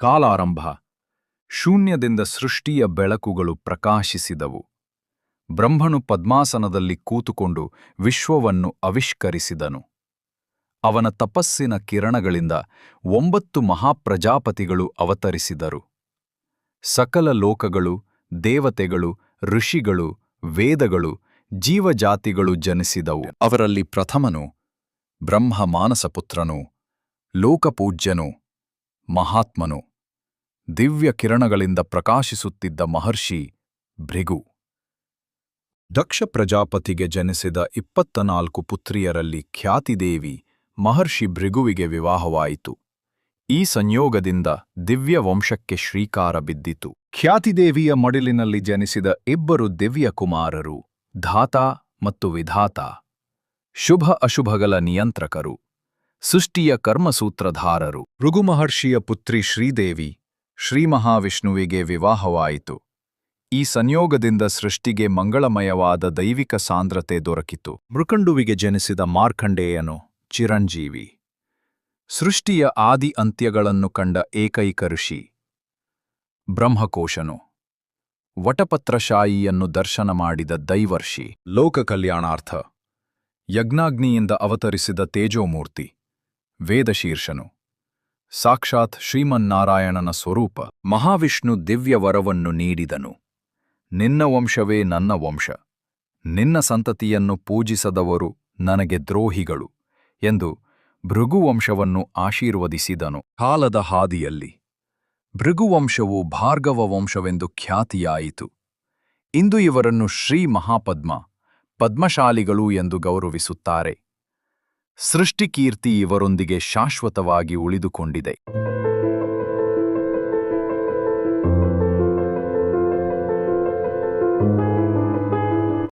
ಕಾಲಾರಂಭ. ಶೂನ್ಯದಿಂದ ಸೃಷ್ಟಿಯ ಬೆಳಕುಗಳು ಪ್ರಕಾಶಿಸಿದವು. ಬ್ರಹ್ಮನು ಪದ್ಮಾಸನದಲ್ಲಿ ಕೂತುಕೊಂಡು ವಿಶ್ವವನ್ನು ಅವಿಷ್ಕರಿಸಿದನು ಅವನ ತಪಸ್ಸಿನ ಕಿರಣಗಳಿಂದ ಒಂಬತ್ತು ಮಹಾಪ್ರಜಾಪತಿಗಳು ಅವತರಿಸಿದರು. ಸಕಲ ಲೋಕಗಳು, ದೇವತೆಗಳು, ಋಷಿಗಳು, ವೇದಗಳು, ಜೀವಜಾತಿಗಳು ಜನಿಸಿದವು. ಅವರಲ್ಲಿ ಪ್ರಥಮನು ಬ್ರಹ್ಮ ಮಾನಸಪುತ್ರನು, ಲೋಕಪೂಜ್ಯನು, ಮಹಾತ್ಮನು. ದಿವ್ಯ ಕಿರಣಗಳಿಂದ ಪ್ರಕಾಶಿಸುತ್ತಿದ್ದ ಮಹರ್ಷಿ ಭೃಗು. ದಕ್ಷ ಪ್ರಜಾಪತಿಗೆ ಜನಿಸಿದ ಇಪ್ಪತ್ತನಾಲ್ಕು ಪುತ್ರಿಯರಲ್ಲಿ ಖ್ಯಾತಿದೇವಿ ಮಹರ್ಷಿ ಭೃಗುವಿಗೆ ವಿವಾಹವಾಯಿತು. ಈ ಸಂಯೋಗದಿಂದ ದಿವ್ಯ ವಂಶಕ್ಕೆ ಶ್ರೀಕಾರ ಬಿದ್ದಿತು. ಖ್ಯಾತಿದೇವಿಯ ಮಡಿಲಿನಲ್ಲಿ ಜನಿಸಿದ ಇಬ್ಬರು ದಿವ್ಯ ಕುಮಾರರು ಧಾತ ಮತ್ತು ವಿಧಾತ, ಶುಭ ಅಶುಭಗಳ ನಿಯಂತ್ರಕರು, ಸೃಷ್ಟಿಯ ಕರ್ಮಸೂತ್ರಧಾರರು. ಋಗುಮಹರ್ಷಿಯ ಪುತ್ರಿ ಶ್ರೀದೇವಿ ಶ್ರೀಮಹಾವಿಷ್ಣುವಿಗೆ ವಿವಾಹವಾಯಿತು. ಈ ಸಂಯೋಗದಿಂದ ಸೃಷ್ಟಿಗೆ ಮಂಗಳಮಯವಾದ ದೈವಿಕ ಸಾಂದ್ರತೆ ದೊರಕಿತು. ಮೃಕಂಡುವಿಗೆ ಜನಿಸಿದ ಮಾರ್ಕಂಡೇಯನು ಚಿರಂಜೀವಿ. ಸೃಷ್ಟಿಯ ಆದಿ ಅಂತ್ಯಗಳನ್ನು ಕಂಡ ಏಕೈಕ ಋಷಿ ಬ್ರಹ್ಮಕೋಶನು. ವಟಪತ್ರಶಾಯಿಯನ್ನು ದರ್ಶನ ಮಾಡಿದ ದೈವರ್ಷಿ ಲೋಕ ಕಲ್ಯಾಣಾರ್ಥ ಯಜ್ಞಾಗ್ನಿಯಿಂದ ಅವತರಿಸಿದ ತೇಜೋಮೂರ್ತಿ ವೇದಶೀರ್ಷನು. ಸಾಕ್ಷಾತ್ ಶ್ರೀಮನ್ನಾರಾಯಣನ ಸ್ವರೂಪ, ಮಹಾವಿಷ್ಣು ದಿವ್ಯ ವರವನ್ನು ನೀಡಿದನು. ನಿನ್ನ ವಂಶವೇ ನನ್ನ ವಂಶ. ನಿನ್ನ ಸಂತತಿಯನ್ನು ಪೂಜಿಸದವರು ನನಗೆ ದ್ರೋಹಿಗಳು ಎಂದು ಭೃಗುವಂಶವನ್ನು ಆಶೀರ್ವದಿಸಿದನು ಕಾಲದ ಹಾದಿಯಲ್ಲಿ. ಭೃಗುವಂಶವು ಭಾರ್ಗವ ವಂಶವೆಂದು ಖ್ಯಾತಿಯಾಯಿತು. ಇಂದು ಇವರನ್ನು ಶ್ರೀ ಮಹಾಪದ್ಮ, ಪದ್ಮಶಾಲಿಗಳು ಎಂದು ಗೌರವಿಸುತ್ತಾರೆ. ಸೃಷ್ಟಿಕೀರ್ತಿ ಇವರೊಂದಿಗೆ ಶಾಶ್ವತವಾಗಿ ಉಳಿದುಕೊಂಡಿದೆ.